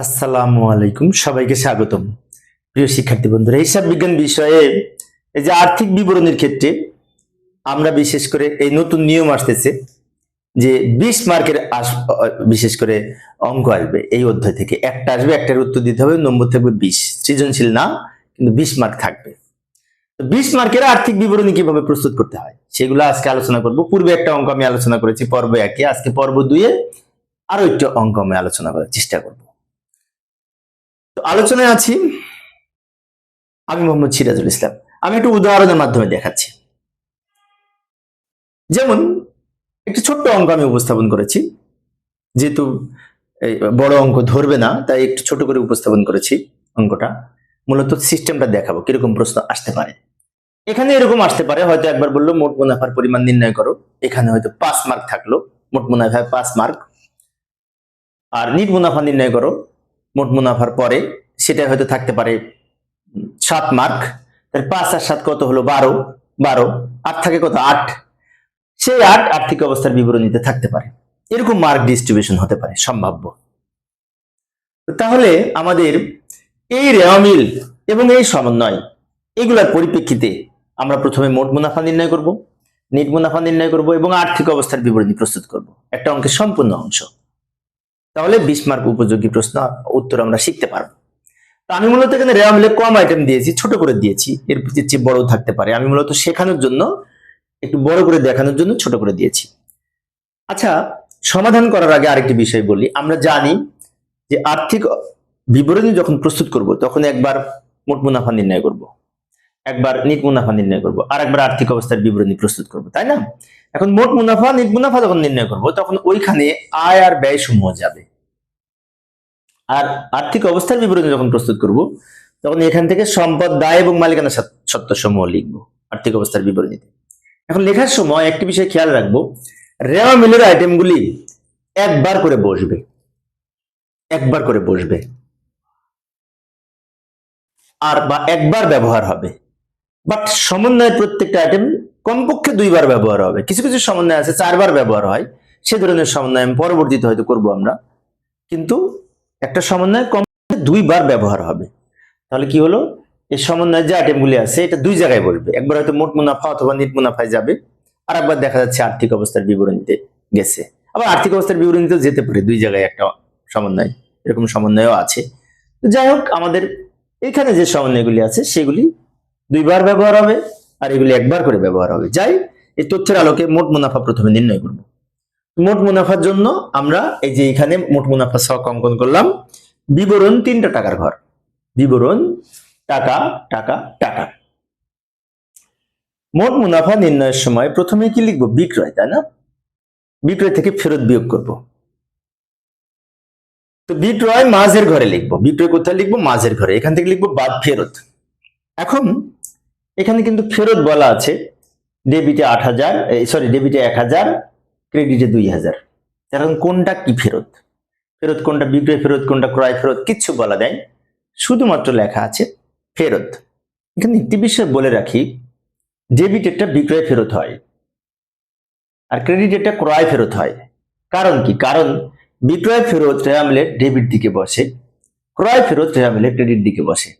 আসসালামু আলাইকুম, সবাইকে স্বাগতম। প্রিয় শিক্ষার্থী বন্ধুরা, হিসাব বিজ্ঞান বিষয়ে এই যে আর্থিক বিবরণীর ক্ষেত্রে আমরা বিশেষ করে এই নতুন নিয়ম আসতেছে যে বিশ মার্কের আস- বিশেষ করে অঙ্ক আসবে এই অধ্যায় থেকে। একটা আসবে, একটার উত্তর দিতে হবে, নম্বর থাকবে বিশ। সৃজনশীল না, কিন্তু বিশ মার্ক থাকবে। বিশ মার্কের আর্থিক বিবরণী কীভাবে প্রস্তুত করতে হয়? সেগুলো আজকে আলোচনা করব। পূর্বে একটা অঙ্ক আমি আলোচনা করেছি, পর্ব একে। আজকে পর্ব দুয়ে আরও একটা অঙ্ক আমি আলোচনা করার চেষ্টা করব। তো আলোচনায় আছি আমি মোহাম্মদ সিরাজুল ইসলাম। আমি একটু উদাহরণের মাধ্যমে দেখাচ্ছি। যেমন একটি ছোট্ট অঙ্ক আমি উপস্থাপন করেছি। যেহেতু বড় অঙ্ক ধরবে না, তাই একটু ছোট করে উপস্থাপন করেছি অঙ্কটা। মূলত সিস্টেমটা দেখাবো, কীরকম প্রশ্ন আসতে পারে। এখানে এরকম আসতে পারে, হয়তো একবার বলল, মোট মুনাফার পরিমাণ নির্ণয় করো। এখানে হয়তো পাঁচ মার্ক থাকল, মোট মুনাফায় পাঁচ মার্ক। আর নিট মুনাফা নির্ণয় করো। মোট মুনাফার পরে সেটা হয়তো থাকতে পারে সাত মার্ক। তাহলে পাঁচ আর সাত কত হলো? বারো। বারো। আট থাকে কত? আট। সেই আট আর্থিক অবস্থার বিবরণীতে থাকতে পারে। এরকম মার্ক ডিস্ট্রিবিউশন হতে পারে, সম্ভাব্য। তাহলে আমাদের এই রেওয়ামিল এবং এই সমন্বয়, এগুলোর পরিপ্রেক্ষিতে আমরা প্রথমে মোট মুনাফা নির্ণয় করব নিট মুনাফা নির্ণয় করব এবং আর্থিক অবস্থার বিবরণী প্রস্তুত করব। একটা অঙ্কের সম্পূর্ণ অংশ। তাহলে বিশ মার্ক উপযোগী প্রশ্ন, উত্তর আমরা শিখতে পারব। তো আমি মূলত এখানে রেওয়া মিলে কম আইটেম দিয়েছি, ছোট করে দিয়েছি, এর চেয়ে বড় থাকতে পারে। আমি মূলত শেখানোর জন্য, একটু বড় করে দেখানোর জন্য ছোট করে দিয়েছি। আচ্ছা সমাধান করার আগে আরেকটি বিষয় বলি। আমরা জানি যে আর্থিক বিবরণী যখন প্রস্তুত করব, তখন একবার মোট মুনাফা নির্ণয় করব। একবার নিট মুনাফা নির্ণয় করব, আর একবার আর্থিক অবস্থার বিবরণী প্রস্তুত করব, তাই না? এখন মোট মুনাফা, নিট মুনাফা যখন নির্ণয় করব, তখন ওইখানে আয় আর ব্যয় সমূহ যাবে। আর আর্থিক অবস্থার বিবরণী যখন প্রস্তুত করব, তখন এখান থেকে সম্পদ দায় এবং মালিকানা সত্য সমূহ লিখব, আর্থিক অবস্থার বিবরণীতে এখন লেখার সময় একটি বিষয় খেয়াল রাখব, রেওয়া মিলের আইটেমগুলি একবার করে বসবে। একবার করে বসবে। আর বা একবার ব্যবহার হবে। বাট সমন্বয়ের প্রত্যেকটা আইটেম কমপক্ষে দুইবার ব্যবহার হবে। কিছু কিছু সমন্বয় আছে, চারবার ব্যবহার হয়। সে ধরনের সমন্বয় আমি পরবর্তীতে হয়তো করব আমরা। কিন্তু একটা সমন্বয় কম দুইবার ব্যবহার হবে। তাহলে কি হলো? এই সমন্বয়ের যে আইটেমগুলি আছে, এটা দুই জায়গায় বলবে। একবার হয়তো মোট মুনাফা অথবা নিট মুনাফায় যাবে আর একবার দেখা যাচ্ছে আর্থিক অবস্থার বিবরণীতে গেছে। আবার আর্থিক অবস্থার বিবরণীতে যেতে পারে, দুই জায়গায় একটা সমন্বয়, এরকম সমন্বয়ও আছে। যাই হোক, আমাদের এখানে যে সমন্বয়গুলি আছে, সেগুলি দুইবার ব্যবহার হবে, আর এগুলি একবার করে ব্যবহার হবে। যাই, এই তথ্যের আলোকে মোট মুনাফা প্রথমে নির্ণয় করব। মোট মুনাফার জন্য আমরা এই যে এখানে মোট মুনাফা ছক অঙ্কন করলাম। বিবরণ তিনটা টাকার ঘর। বিবরণ টাকা টাকা টাকা। মোট মুনাফা নির্ণয়ের সময় প্রথমে কি লিখব? বিক্রয়, তাই না? বিক্রয় থেকে ফেরত বিয়োগ করব। তো বিক্রয় মাঝের ঘরে লিখব। বিক্রয় কোথায় লিখব? মাঝের ঘরে। এখান থেকে লিখব বাদ ফেরত। এখন এখানে কিন্তু ফেরত বলা আছে। ডেবিটে আট হাজার সরি ডেবিটে এক হাজার ক্রেডিটে দুই হাজার। এখন কোনটা কি ফেরত? ফেরত কোনটা বিক্রয়, ফেরত কোনটা ক্রয়, ফেরত কিচ্ছু বলা দেয় শুধুমাত্র লেখা আছে ফেরত। এখানে একটি বিষয় বলে রাখি ডেবিটেরটা বিক্রয় ফেরত হয় আর ক্রেডিটেরটা ক্রয় ফেরত হয়। কারণ কি? কারণ বিক্রয় ফেরত রেয়ামিলের ডেবিট দিকে বসে, ক্রয় ফেরত রেয়ামিলের ক্রেডিট দিকে বসে।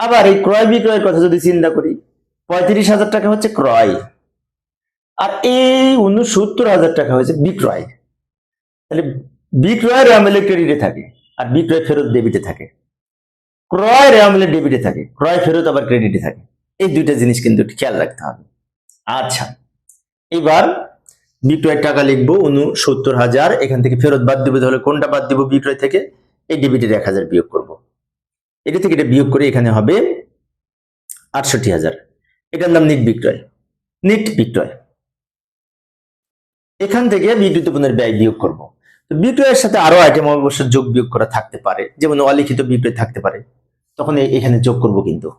আবার এই ক্রয় বিক্রয়ের কথা যদি চিন্তা করি, পঁয়ত্রিশ হাজার টাকা হচ্ছে ক্রয়। আর এই উনসত্তর হাজার টাকা হয়েছে বিক্রয়। তাহলে বিক্রয় রেয়ামিলের ক্রেডিটে থাকে আর বিক্রয় ফেরত ডেবিটে থাকে। ক্রয় রেয়ামিলের ডেবিটে থাকে, ক্রয় ফেরত আবার ক্রেডিটে থাকে। এই দুইটা জিনিস কিন্তু খেয়াল রাখতে হবে। আচ্ছা এবার বিক্রয়ের টাকা লিখব উনসত্তর হাজার, এখান থেকে ফেরত বাদ দিব, তাহলে কোনটা বাদ দিব বিক্রয় থেকে? এই ডেবিটের এক হাজার বিয়োগ করব। এটা থেকে এটা বিয়োগ করে এখানে হবে আটষট্টি হাজার। এটার নাম নিট বিক্রয়। নিট বিক্রয়। এখান থেকে বিদ্যুৎ পণ্যের ব্যয় বিয়োগ করব। তো বিক্রয়ের সাথে আরও আইটেম অবশ্য যোগ বিয়োগ করা থাকতে পারে। যেমন অলিখিত বিক্রয় থাকতে পারে। তখন এখানে যোগ করব কিন্তু।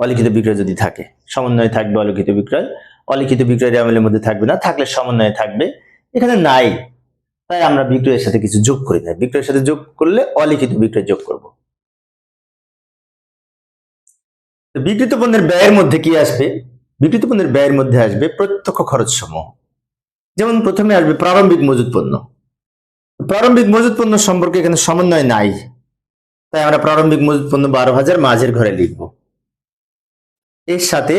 অলিখিত বিক্রয় যদি থাকে, সমন্বয় থাকবে অলিখিত বিক্রয় অলিখিত বিক্রয় রেয়ামেলের মধ্যে থাকবে না, থাকলে সমন্বয় থাকবে। এখানে নাই। তাই আমরা বিক্রয়ের সাথে কিছু যোগ করি না। বিক্রয়ের সাথে যোগ করলে অলিখিত বিক্রয় যোগ করব। বিক্রিত পণ্যের ব্যয়ের মধ্যে কি আসবে? বিক্রিত পণ্যের ব্যয়ের মধ্যে আসবে প্রত্যক্ষ খরচ সমূহ যেমন প্রথমে আসবে প্রারম্ভিক মজুত পণ্য। প্রারম্ভিক মজুত পণ্য সম্পর্কে এখানে সমন্বয় নাই। তাই আমরা প্রারম্ভিক মজুত পণ্য বারো হাজার মাঝের ঘরে লিখব। এর সাথে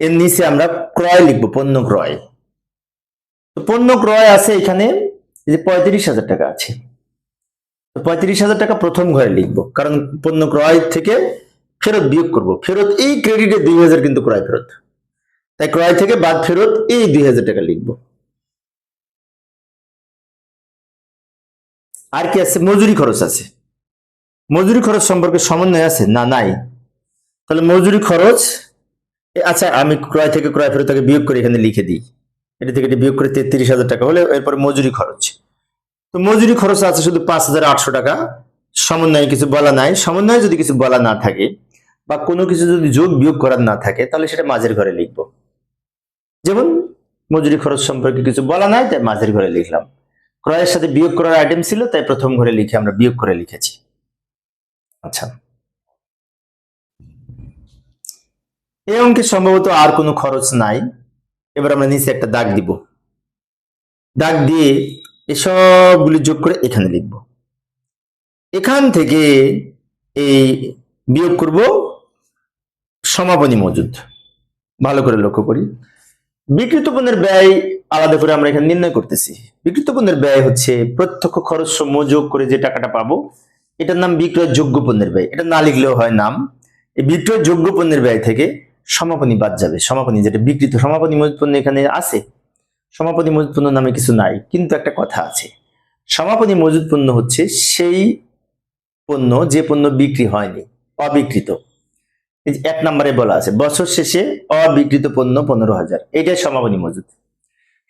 এর নিচে আমরা ক্রয় লিখব, পণ্য ক্রয়। তো পণ্য ক্রয় আছে এখানে যে পঁয়ত্রিশ হাজার টাকা আছে। তো পঁয়ত্রিশ হাজার টাকা প্রথম ঘরে লিখব, কারণ পণ্য ক্রয় থেকে ফেরত বিয়োগ করব। ফেরত এই ক্রেডিটে দুই হাজার কিন্তু ক্রয় ফেরত। তাই ক্রয় থেকে বাদ ফেরত এই দুই হাজার টাকা লিখব। আর কি আছে? মজুরি খরচ আছে। মজুরি খরচ সম্পর্কে সমন্বয় আছে? না, নাই। তাহলে মজুরি খরচ আচ্ছা আমি ক্রয় থেকে ক্রয় ফেরত তাকে বিয়োগ করে এখানে লিখে দিই। এটা থেকে বিয়োগ করে তেত্রিশ হাজার টাকা হলে এরপরে মজুরি খরচ। তো মজুরি খরচ আছে শুধু পাঁচ হাজার আটশো টাকা। সমন্বয়ে কিছু বলা নাই। সমন্বয়ে যদি কিছু বলা না থাকে বা কোনো কিছু যদি যোগ বিয়োগ করার না থাকে, তাহলে সেটা মাঝের ঘরে লিখব। যেমন মজুরি খরচ সম্পর্কে কিছু বলা নাই, তাই মাঝের ঘরে লিখলাম। ক্রয়ের সাথে বিয়োগ করার আইটেম ছিল, তাই প্রথম ঘরে লিখে আমরা বিয়োগ করে লিখেছি। আচ্ছা। এই অঙ্কে সম্ভবত আর কোনো খরচ নাই। এবার আমরা নিচে একটা দাগ দিব। দাগ দিয়ে এসবগুলি যোগ করে এখানে লিখব। এখান থেকে এই বিয়োগ করব সমাপনী মজুদ। ভালো করে লক্ষ্য করি। বিকৃত পণ্যের ব্যয় আলাদা করে আমরা এখানে নির্ণয় করতেছি। বিকৃত পণ্যের ব্যয় হচ্ছে প্রত্যক্ষ খরচ সমূহ যোগ করে যে টাকাটা পাবো, এটার নাম বিক্রয় যোগ্য পণ্যের ব্যয়। এটা না লিখলেও হয় নাম। এই বিক্রয় যোগ্য পণ্যের ব্যয় থেকে সমাপনী বাদ যাবে। সমাপনী যেটা বিকৃত সমাপনী মজুত পণ্য এখানে আছে, সমাপনী মজুত পণ্য নামে কিছু নাই, কিন্তু একটা কথা আছে। সমাপনী মজুত পণ্য হচ্ছে সেই পণ্য, যে পণ্য বিক্রি হয়নি অবিকৃত এক নম্বরে বলা আছে, বছর শেষে অবিকৃত পণ্য পনেরো হাজার। এটাই সমাপনী মজুদ।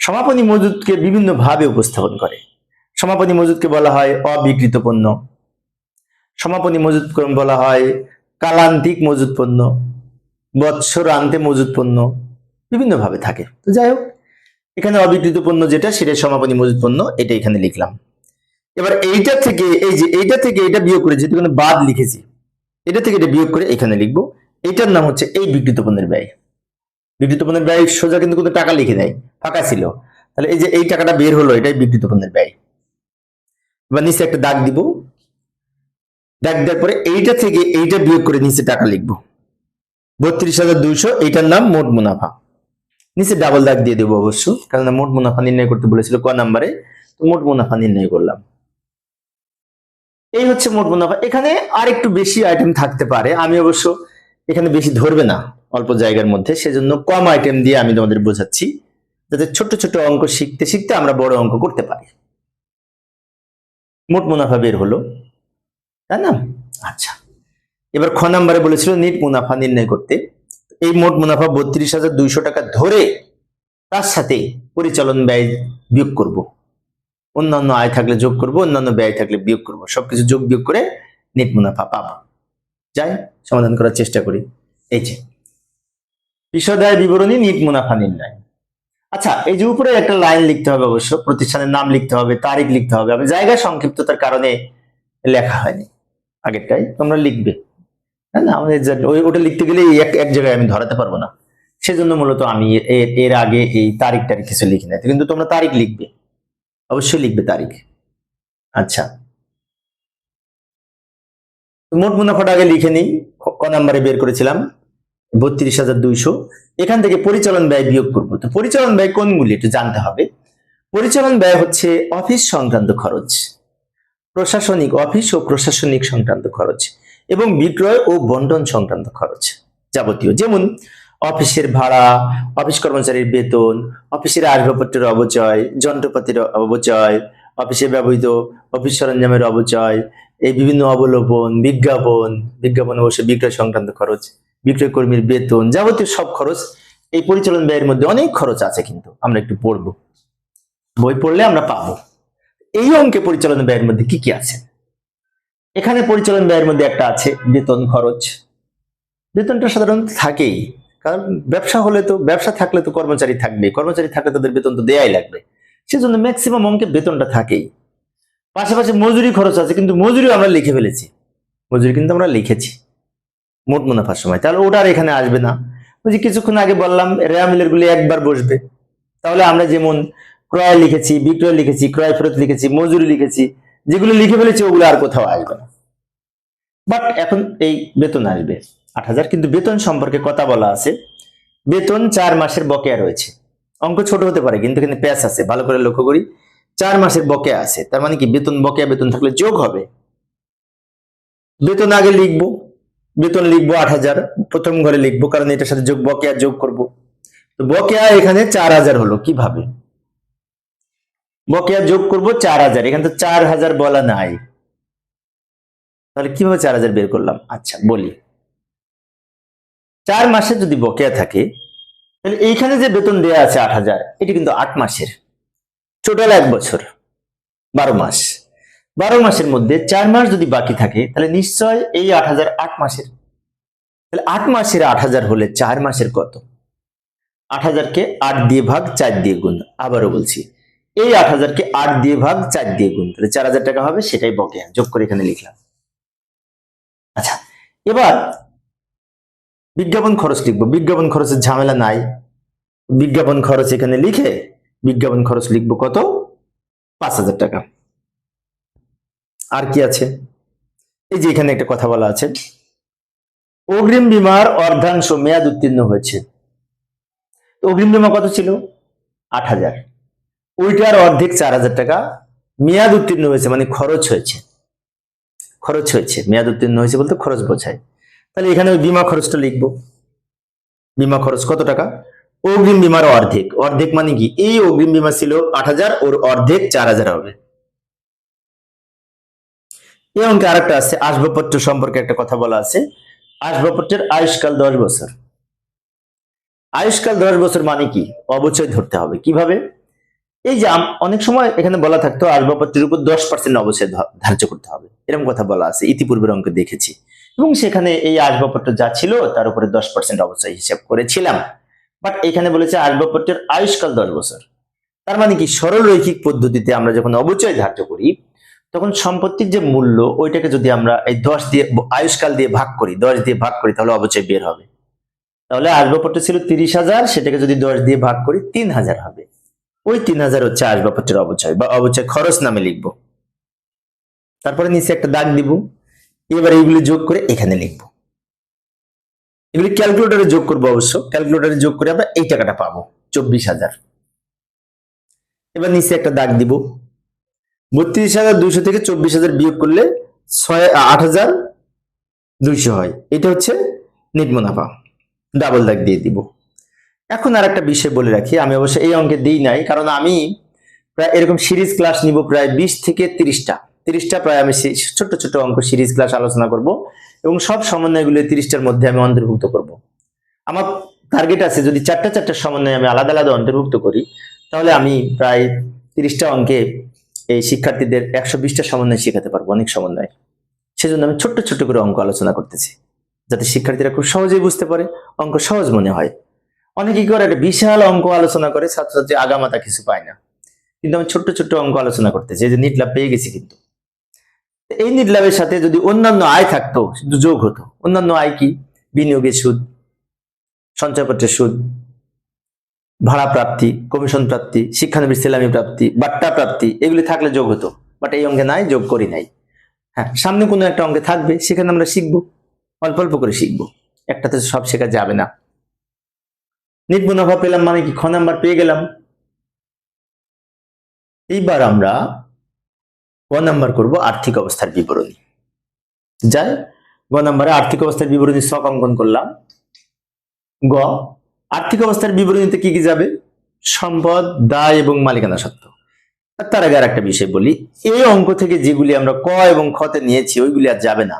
সমাপনী মজুদকে বিভিন্ন ভাবে উপস্থাপন করে। সমাপনী মজুদকে বলা হয় অবিকৃত পণ্য। সমাপনী মজুদ বলা হয় কালান্তিক মজুদ পণ্য, বৎসরান্তে মজুদ পণ্য বিভিন্ন ভাবে থাকে। তো যাই হোক, এখানে অবিকৃত পণ্য যেটা সেটা সমাপনী মজুদ পণ্য, এটা এখানে লিখলাম। এবার এইটা থেকে, এই যে এইটা থেকে এটা বিয়োগ করে যেহেতু বাদ লিখেছি। এটা থেকে এটা বিয়োগ করে এখানে লিখব। এটার নাম হচ্ছে এই বিকৃত পণ্যের ব্যয়। বিকৃত পণ্যের ব্যয় সোজা কিন্তু কোনো টাকা লিখে নেয় ফাঁকা ছিল। তাহলে এই যে এই টাকাটা বের হলো, এটাই বিকৃত পণ্যের ব্যয়। এবার নিচে একটা দাগ দিব। দাগ দেওয়ার পরে এইটা থেকে এইটা বিয়োগ করে নিচে টাকা লিখব। বত্রিশ হাজার দুইশো, এইটার নাম মোট মুনাফা। নিচে ডাবল দাগ দিয়ে দেবো অবশ্য কারণ মোট মুনাফা নির্ণয় করতে বলেছিল ক নাম্বারে, তো মোট মুনাফা নির্ণয় করলাম। এই হচ্ছে মোট মুনাফা। এখানে আর একটু বেশি আইটেম থাকতে পারে। আমি অবশ্য এখানে বেশি ধরবে না অল্প জায়গার মধ্যে। সেজন্য কম আইটেম দিয়ে আমি তোমাদের বোঝাচ্ছি, যাতে ছোট ছোট অঙ্ক শিখতে শিখতে আমরা বড় অঙ্ক করতে পারি। মোট মুনাফা বের হলো, তাই না? আচ্ছা। এবার খ নাম্বারে বলেছিল নিট মুনাফা নির্ণয় করতে। এই মোট মুনাফা বত্রিশ হাজার দুইশো টাকা ধরে তার সাথে পরিচালন ব্যয় বিয়োগ করব। অন্যান্য আয় থাকলে যোগ করব, অন্যান্য ব্যয় থাকলে বিয়োগ করব। সবকিছু যোগ বিয়োগ করে নেট মুনাফা পাবো। যাই সমাধান করার চেষ্টা করি। এই যে। বিশদায় বিবরণী নিট মুনাফা নির্ণয়। আচ্ছা এই যে উপরে একটা লাইন লিখতে হবে অবশ্য, প্রতিষ্ঠানের নাম লিখতে হবে, তারিখ লিখতে হবে আমি জায়গা সংক্ষিপ্ততার কারণে লেখা হয়নি। আগেরটাই তোমরা লিখবে। না? আমাদের ওটা লিখতে গেলে এক এক জায়গায় আমি ধরাতে পারব না। সেজন্য মূলত আমি এর আগে এই তারিখ টারিখ কিছু লিখি না কিন্তু তোমরা তারিখ লিখবে। অবশ্যই লিখবে তারিখ। আচ্ছা। মোট মুনাফাটা আগে লিখে নিই। নাম্বারে বের করেছিলাম? বত্রিশ হাজার দুইশো। এখান থেকে পরিচালন ব্যয় বিয়োগ করব। তো পরিচালন ব্যয় কোনগুলি একটু জানতে হবে। পরিচালন ব্যয় হচ্ছে অফিস সংক্রান্ত খরচ, প্রশাসনিক অফিস ও প্রশাসনিক সংক্রান্ত খরচ এবং বিক্রয় ও বন্টন সংক্রান্ত খরচ যাবতীয়। যেমন অফিসের ভাড়া, অফিস কর্মচারীর বেতন, অফিসের আসবাবপত্রের অবচয়, যন্ত্রপাতির অবচয়, অফিসে ব্যবহৃত অফিস সরঞ্জামের অবচয় এই বিভিন্ন অবলোপন, বিজ্ঞাপন বিজ্ঞাপন অবশ্য বিক্রয় সংক্রান্ত খরচ, বিক্রয় কর্মীর বেতন, যাবতীয় সব খরচ, এই পরিচালন ব্যয়ের মধ্যে অনেক খরচ আছে কিন্তু, আমরা একটু পড়ব। বই পড়লে আমরা পাবো। এই অঙ্কে পরিচালন ব্যয়ের মধ্যে কি কি আছে? এখানে পরিচালন ব্যয়ের মধ্যে একটা আছে, বেতন খরচ। বেতনটা সাধারণত থাকেই, কারণ ব্যবসা হলে তো, ব্যবসা থাকলে তো কর্মচারী থাকবে কর্মচারী থাকলে তাদের বেতন তো দেয়াই লাগবে। সেজন্য ম্যাক্সিমাম অঙ্কে বেতনটা থাকেই। পাশাপাশি মজুরি খরচ আছে, কিন্তু মজুরি আমরা লিখে ফেলেছি। মজুরি কিন্তু আমরা লিখেছি। মোট মুনাফার সময়। তাহলে ওটা আর এখানে আসবে না। যে কিছুক্ষণ আগে বললাম, রেয়া মিলের গুলি একবার বসবে। তাহলে আমরা যেমন ক্রয় লিখেছি, বিক্রয় লিখেছি, ক্রয় ফেরত লিখেছি, মজুরি লিখেছি, যেগুলো লিখে ফেলেছি, ওগুলো আর কোথাও আসবে না। বাট এখন এই বেতন আসবে। আট হাজার, কিন্তু বেতন সম্পর্কে কথা বলা আছে। বেতন চার মাসের বকেয়া রয়েছে। অঙ্ক ছোট হতে পারে, কিন্তু এখানে প্যাস আছে। ভালো করে লক্ষ্য করি। চার মাসের বকেয়া আছে। তার মানে কি? বেতন বকেয়া বেতন থাকলে যোগ হবে। বেতন আগে লিখব। বেতন লিখব আট হাজার। প্রথম ঘরে লিখব, কারণ এটার সাথে যোগ বকেয়া যোগ করব। তো বকেয়া এখানে চার হাজার হলো, কীভাবে? বকেয়া যোগ করব চার হাজার। এখানে তো চার হাজার বলা নাই। তাহলে কীভাবে চার হাজার বের করলাম? আচ্ছা বলি। চার মাসে যদি বকেয়া থাকে, তাহলে এইখানে যে বেতন দেয়া আছে আট হাজার, এটি কিন্তু আট মাসের। টোটাল এক বছর, বারো মাস। বারো মাসের মধ্যে চার মাস যদি বাকি থাকে, তাহলে নিশ্চয় এই আট হাজার আট মাসের, তাহলে আট মাসের আট হাজার হলে চার মাসের কত? আট হাজারকে আট দিয়ে ভাগ চার দিয়ে গুণ, আবারও বলছি। এই আট হাজারকে আট দিয়ে ভাগ চার দিয়ে গুণ, তাহলে চার হাজার টাকা হবে, সেটাই বকেয়া, যোগ করে এখানে লিখলাম। আচ্ছা এবার বিজ্ঞাপন খরচ লিখব। বিজ্ঞাপন খরচের ঝামেলা নাই। বিজ্ঞাপন খরচ এখানে লিখে বিজ্ঞাপন খরচ লিখব কত? পাঁচ হাজার টাকা। আর কি আছে? এই যে এখানে একটা কথা বলা আছে। অগ্রিম বিমার অর্ধাংশ মেয়াদ উত্তীর্ণ হয়েছে। অগ্রিম বিমা কত ছিল? আট হাজার। ওইটার অর্ধেক চার হাজার টাকা মেয়াদ উত্তীর্ণ হয়েছে মানে খরচ হয়েছে। খরচ হয়েছে, মেয়াদ উত্তীর্ণ হয়েছে বলতে খরচ বোঝায়। তাহলে এখানে ওই বিমা খরচটা লিখব। বিমা খরচ কত টাকা? অগ্রিম বিমার অর্ধেক। অর্ধেক মানে কি? এই অগ্রিম বিমা ছিল আট হাজার, ওর অর্ধেক চার হাজার হবে। এই অঙ্কে আরেকটা আছে, আসবাবপত্র সম্পর্কে একটা কথা বলা আছে। আসবাবপত্রের আয়ুষ্কাল দশ বছর। আয়ুষ্কাল দশ বছর মানে কি? অবচয় ধরতে হবে। কীভাবে? এই যে অনেক সময় এখানে বলা থাকতো, আসবাবপত্রের উপর দশ পার্সেন্ট অবচয় ধার্য করতে হবে। এরকম কথা বলা আছে, ইতিপূর্বের অঙ্কে দেখেছি। এবং সেখানে এই আসবাবপত্র যা ছিল, তার উপরে দশ পার্সেন্ট অবচয় হিসাব করেছিলাম। বাট এখানে বলেছে আসবাবপত্রের আয়ুষ্কাল দশ বছর। তার মানে কি? সরল রৈখিক পদ্ধতিতে আমরা যখন অবচয় ধার্য করি, তখন সম্পত্তির যে মূল্য, ওইটাকে যদি আমরা এই দশ দিয়ে, আয়ুষ্কাল দিয়ে ভাগ করি, দশ দিয়ে ভাগ করি, তাহলে অবচয় বের হবে। তাহলে আসবাবপত্র ছিল তিরিশ হাজার, সেটাকে যদি দশ দিয়ে ভাগ করি, তিন হাজার হবে। ওই তিন হাজার হচ্ছে আসবাবপত্রের অবচয়, বা অবচয় খরচ নামে লিখব। তারপরে নিচে একটা দাগ দিব। এবার এইগুলি যোগ করে এখানে লিখব। এগুলি ক্যালকুলেটরে যোগ করব অবশ্য। ক্যালকুলেটরে যোগ করে আমরা এই টাকাটা পাবো, চব্বিশ হাজার। এবার নিচে একটা দাগ দিব। বত্রিশ হাজার দুইশো থেকে চব্বিশ হাজার বিয়োগ করলে ছয়, আট হাজার দুইশো হয়। এটা হচ্ছে নিট মুনাফা। ডাবল দাগ দিয়ে দিব। এখন আর একটা বিষয় বলে রাখি, আমি অবশ্য এই অঙ্কে দিই নাই, কারণ আমি প্রায় এরকম সিরিজ ক্লাস নিব প্রায় বিশ থেকে তিরিশটা। তিরিশটা প্রায় আমি ছোট ছোট অঙ্ক সিরিজ ক্লাস আলোচনা করব এবং সব সমন্বয়গুলো তিরিশটার মধ্যে আমি অন্তর্ভুক্ত করব। আমার টার্গেট আছে যদি চারটা চারটা সমন্বয় আমি আলাদা আলাদা অন্তর্ভুক্ত করি, তাহলে আমি প্রায় তিরিশটা অঙ্কে এই শিক্ষার্থীদের একশো বিশটা সমন্বয় শেখাতে পারব অনেক সমন্বয়। সেজন্য আমি ছোট্ট ছোট্ট করে অঙ্ক আলোচনা করতেছি, যাতে শিক্ষার্থীরা খুব সহজেই বুঝতে পারে, অঙ্ক সহজ মনে হয়। অনেকে কি করে, একটা বিশাল অঙ্ক আলোচনা করে, ছাত্রছাত্রী আগামাতা কিছু পায় না। কিন্তু আমি ছোট্ট ছোট্ট অঙ্ক আলোচনা করতেছি, এই যে নিট লাভ পেয়ে গেছি কিন্তু। এই নিট লাভের সাথে যদি অন্যান্য আয় থাকতো যোগ হতো। অন্যান্য আয় কি? বিনিয়োগের সুদ, সঞ্চয়পত্রের সুদ, ভাড়া প্রাপ্তি কমিশন প্রাপ্তি, শিক্ষানবিশ সেলামি প্রাপ্তি, বাট্টা প্রাপ্তি, এগুলি থাকলে যোগ হতো। বাট এই অঙ্কে নাই, যোগ করি নাই। হ্যাঁ সামনে কোনো একটা অঙ্কে থাকবে, সেখানে আমরা শিখব, অল্প অল্প করে শিখব। একটাতে সব শেখা যাবে না। নিট মুনাফা পেলাম মানে কি? খ নাম্বার পেয়ে গেলাম। এইবার আমরা ক নাম্বার করব আর্থিক অবস্থার বিবরণী। যাই, গ নাম্বারে আর্থিক অবস্থার বিবরণী সক অঙ্কন করলাম। গ, আর্থিক অবস্থার বিবরণীতে কি কি যাবে? সম্পদ, দায় এবং মালিকানা সত্ত্ব তার আগে আর একটা বিষয় বলি, এই অঙ্ক থেকে যেগুলি আমরা ক এবং খতে নিয়েছি, ওইগুলি আর যাবে না।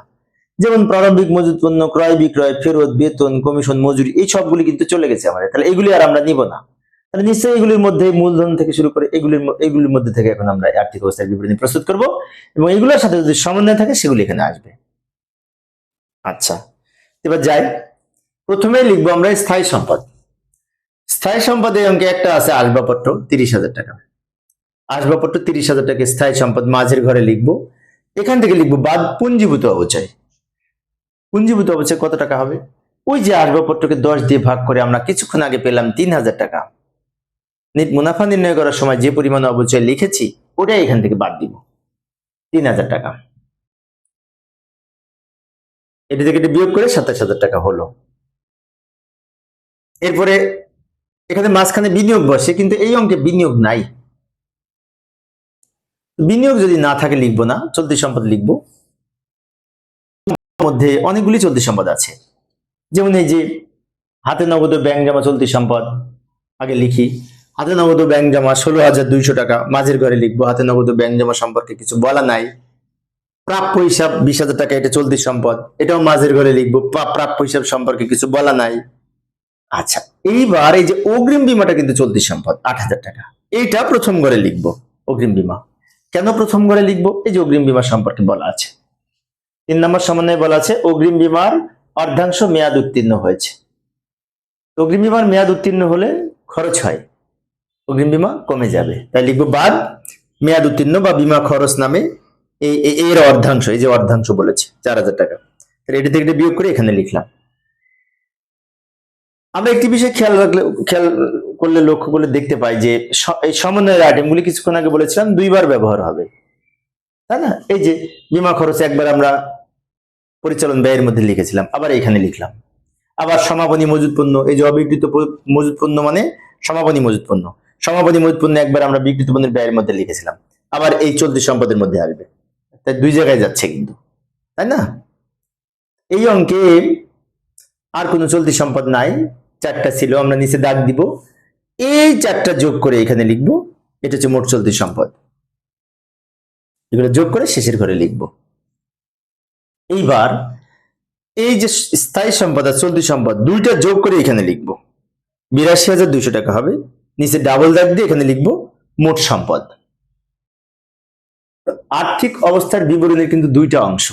যেমন প্রারম্ভিক মজুত পণ্য, ক্রয় বিক্রয়, ফেরত, বেতন, কমিশন, মজুরি, এই সবগুলি কিন্তু চলে গেছে আমাদের। তাহলে এগুলি আর আমরা নিব না। তাহলে নিশ্চয়ই এগুলির মধ্যে মূলধন থেকে শুরু করে এগুলির এগুলির মধ্যে থেকে এখন আমরা আর্থিক অবস্থার বিবরণী প্রস্তুত করব এবং এগুলোর সাথে যদি সমন্বয় থাকে সেগুলি এখানে আসবে। আচ্ছা এবার যাই। প্রথমে লিখব আমরা স্থায়ী সম্পদ। স্থায়ী সম্পদে অঙ্কে একটা আছে আসবাবপত্র, তিরিশ হাজার টাকা। আসবাবপত্র, তিরিশ হাজার টাকা স্থায়ী সম্পদ মাঝের ঘরে লিখব। এখান থেকে লিখব বাদ পুঞ্জীভূত অবচয়। পুঞ্জীভূত অবচয় কত টাকা হবে? ওই যে আসবাবপত্রকে দশ দিয়ে ভাগ করে আমরা কিছুক্ষণ আগে পেলাম তিন হাজার টাকা। মুনাফা নির্ণয় করার সময় যে পরিমাণ অবচয় লিখেছি, ওটাই এখান থেকে বাদ দিব। তিন হাজার টাকা। এটা থেকে বিয়োগ করে সাতাশ হাজার টাকা হলো। এরপরে এখানে মাঝখানে বিনিয়োগ বসে, কিন্তু এই অঙ্কে বিনিয়োগ নাই। বিনিয়োগ যদি না থাকে লিখব না, চলতি সম্পদ লিখব। মধ্যে অনেকগুলি চলতি সম্পদ আছে। যেমন এই যে হাতে নগদ ব্যাংক জমা চলতি সম্পদ, আগে লিখি। হাতে নগদ ব্যাংক জমা ষোলো হাজার দুইশো টাকা। মাঝের ঘরে লিখব, হাতে নগদ ব্যাংক জমা সম্পর্কে কিছু বলা নাই। প্রাপ্য হিসাব বিশ হাজার টাকা, এটা চলতি সম্পদ। এটাও মাঝের ঘরে লিখব, প্রা- প্রাপ্য হিসাব সম্পর্কে কিছু বলা নাই। আচ্ছা এইবার এই যে অগ্রিম বিমাটা কিন্তু চলতি সম্পদ, আট হাজার টাকা। এইটা প্রথম ঘরে লিখব, অগ্রিম বিমা। কেন প্রথম ঘরে লিখব? এই যে অগ্রিম বিমা সম্পর্কে বলা আছে। তিন নম্বর সমন্বয়ে বলা আছে, অগ্রিম বিমার অর্ধাংশ মেয়াদ উত্তীর্ণ হয়েছে। অগ্রিম বিমার মেয়াদ উত্তীর্ণ হলে খরচ হয়। অগ্রিম বীমা কমে যাবে। তাই লিখব বাদ, মেয়াদ উত্তীর্ণ বা বীমা খরচ নামে এই এর অর্ধাংশ, এই যে অর্ধাংশ বলেছে, চার হাজার টাকা। তাহলে এটা থেকে বিয়োগ করে এখানে লিখলাম। আমরা একটি বিষয় খেয়াল রাখলে, খেয়াল করলে লক্ষ্য করলে দেখতে পাই যে এই সমন্বয়ের আইটেমগুলি কিছুক্ষণ আগে বলেছিলাম, দুইবার ব্যবহার হবে। তাই না? এই যে বিমা খরচ একবার আমরা পরিচালন ব্যয়ের মধ্যে লিখেছিলাম, আবার এখানে লিখলাম। আবার সমাপনী মজুদ পণ্য এই যে অবিকৃত মজুদ পণ্য মানে সমাপনী মজুদ পণ্য সমাপনী মজুদ পণ্য একবার আমরা বিকৃত পণ্যের ব্যয়ের মধ্যে লিখেছিলাম। আবার এই চলতি সম্পদের মধ্যে আসবে। তাই দুই জায়গায় যাচ্ছে কিন্তু, তাই না? এই অঙ্কে আর কোনো চলতি সম্পদ নাই, চারটা ছিল, আমরা নিচে দাগ দিব। এই চারটা যোগ করে এখানে লিখব, এটা হচ্ছে মোট চলতি সম্পদ। এগুলো যোগ করে শেষের ঘরে লিখব। এইবার এই যে স্থায়ী সম্পদ আর চলতি সম্পদ, দুইটা যোগ করে এখানে লিখব। বিরাশি হাজার দুইশো টাকা হবে। নিচে ডাবল দাগ দিয়ে এখানে লিখব মোট সম্পদ। আর্থিক অবস্থার বিবরণের কিন্তু দুইটা অংশ।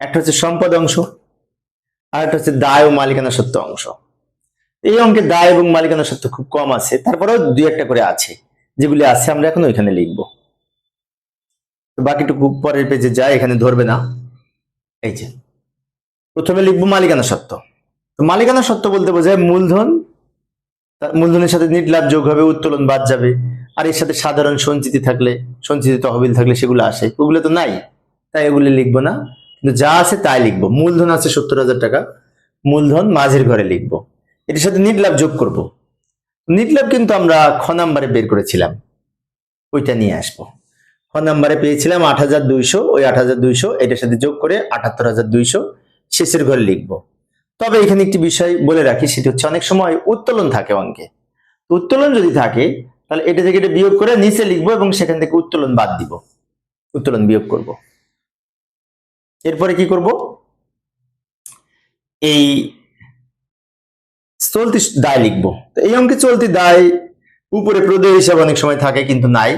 একটা হচ্ছে সম্পদ অংশ, আর একটা হচ্ছে দায় ও মালিকানা সত্ত্ব অংশ। এই অঙ্কে দায় এবং মালিকানা সত্ত্ব খুব কম আছে, তারপরেও দুই একটা করে আছে, যেগুলি আছে আমরা এখন ওইখানে লিখব। বাকিটুকু পরের পেজে যায়, এখানে ধরবে না। এই যে, প্রথমে লিখব মালিকানা সত্ত্ব মালিকানা সত্ত্ব বলতে বোঝায় মূলধন তার মূলধনের সাথে নিট লাভ যোগ হবে, উত্তোলন বাদ যাবে। আর এর সাথে সাধারণ সঞ্চিতি থাকলে, সঞ্চিতি তহবিল থাকলে সেগুলো আসে। ওগুলো তো নাই। তাই এগুলো লিখব না। কিন্তু যা আছে তাই লিখব। মূলধন আছে সত্তর হাজার টাকা। মূলধন মাঝের ঘরে লিখব। এটার সাথে নিট লাভ যোগ করব। নিট লাভ কিন্তু আমরা খ নাম্বারে বের করেছিলাম। ওইটা নিয়ে আসব। খ নাম্বারে পেয়েছিলাম আট হাজার দুইশো। ওই আট হাজার দুইশো এটার সাথে যোগ করে আটাত্তর হাজার দুইশো। শেষের ঘরে লিখব। তবে এখানে একটি বিষয় বলে রাখি, সেটি হচ্ছে অনেক সময় উত্তোলন থাকে অঙ্কে। উত্তোলন যদি থাকে, তাহলে এটা থেকে এটা বিয়োগ করে নিচে লিখব এবং সেখান থেকে উত্তোলন বাদ দিব। উত্তোলন বিয়োগ করব। এরপরে কি করব? এই চলতি দায় লিখব। তো এই অঙ্কে চলতি দায় উপরে প্রদেয় হিসাব অনেক সময় থাকে, কিন্তু নাই।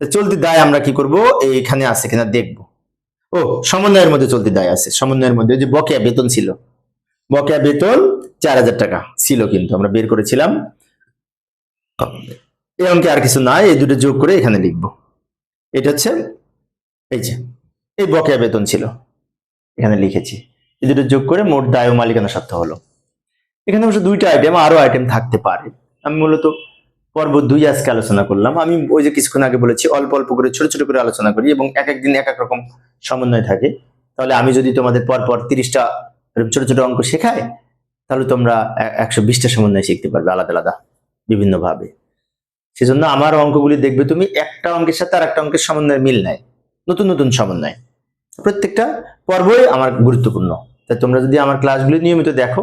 চলতি দায় আমরা কি করব? এইখানে আছে কিনা দেখব। ও, সমন্বয়ের মধ্যে চলতি দায় আছে। সমন্বয়ের মধ্যে যে বকেয়া বেতন ছিল। বকেয়া বেতন চার হাজার টাকা ছিল কিন্তু, আমরা বের করেছিলাম। এই অঙ্কে আর কিছু নাই, এই দুটো যোগ করে এখানে লিখব। এটা হচ্ছে, এই যে, এই বকেয়া বেতন ছিল। এখানে লিখেছি। এই দুটো যোগ করে মোট দায় ও মালিকানা সত্ত্ব হলো। এখানে অবশ্য দুইটা আইটেম আরও আইটেম থাকতে পারে। আমি মূলত পর্ব দুই আজকে আলোচনা করলাম। আমি ওই যে কিছুক্ষণ আগে বলেছি, অল্প অল্প করে, ছোট ছোট করে আলোচনা করি এবং এক এক দিন এক এক রকম সমন্বয় থাকে। তাহলে আমি যদি তোমাদের পরপর পর তিরিশটা ছোট ছোট অঙ্ক শেখায়, তাহলে তোমরা একশো বিশটা সমন্বয় শিখতে পারবে আলাদা আলাদা বিভিন্ন ভাবে সেজন্য আমার অঙ্কগুলি দেখবে তুমি একটা অঙ্কের সাথে আর একটা অঙ্কের সমন্বয় মিল নাই নতুন নতুন সমন্বয়। প্রত্যেকটা পর্বই আমার গুরুত্বপূর্ণ। তাই তোমরা যদি আমার ক্লাসগুলি নিয়মিত দেখো,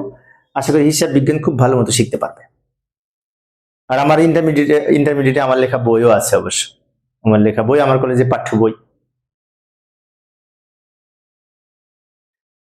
আশা করি হিসাব বিজ্ঞান খুব ভালো মতো শিখতে পারবে। আর আমার ইন্টারমিডিয়েটে ইন্টারমিডিয়েটে আমার লেখা বইও আছে অবশ্য। আমার লেখা বই, আমার কলেজে পাঠ্য বই।